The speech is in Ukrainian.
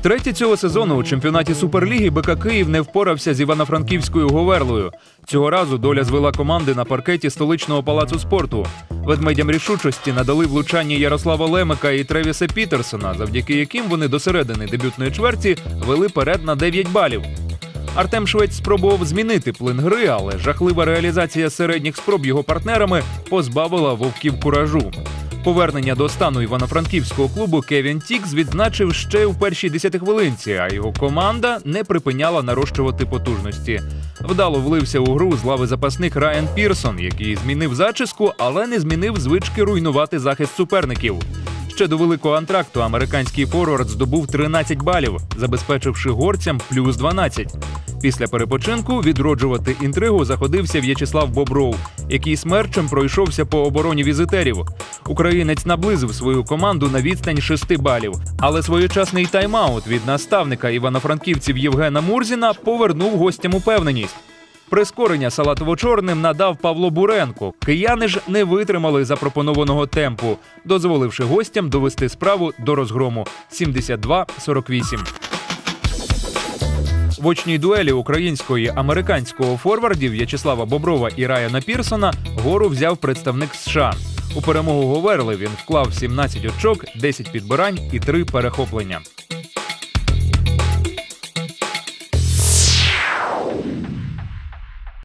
Втретє цього сезону у чемпіонаті Суперліги БК Київ не впорався з Івано-Франківською Говерлою. Цього разу доля звела команди на паркеті столичного палацу спорту. Ведмедям рішучості надали влучання Ярослава Лемика і Тревіса Пітерсона, завдяки яким вони до середини дебютної чверті вели перед на 9 балів. Артем Швець спробував змінити плин гри, але жахлива реалізація середніх спроб його партнерами позбавила вовків куражу. Повернення до стану івано-франківського клубу Кевін Тікс відзначив ще у першій десятихвилинці, а його команда не припиняла нарощувати потужності. Вдало влився у гру з лави запасних Райан Пірсон, який змінив зачіску, але не змінив звички руйнувати захист суперників. Ще до великого антракту американський форвард здобув 13 балів, забезпечивши горцям плюс 12. Після перепочинку відроджувати інтригу заходився В'ячеслав Бобров, який смерчем пройшовся по обороні візитерів. Українець наблизив свою команду на відстань 6 балів, але своєчасний тайм-аут від наставника івано-франківців Євгена Мурзіна повернув гостям упевненість. Прискорення салатово-чорним надав Павло Буренко. Кияни ж не витримали запропонованого темпу, дозволивши гостям довести справу до розгрому 72-48. В очній дуелі української американського форвардів В'ячеслава Боброва і Райана Пірсона гору взяв представник США. У перемогу Говерли він вклав 17 очок, 10 підбирань і 3 перехоплення.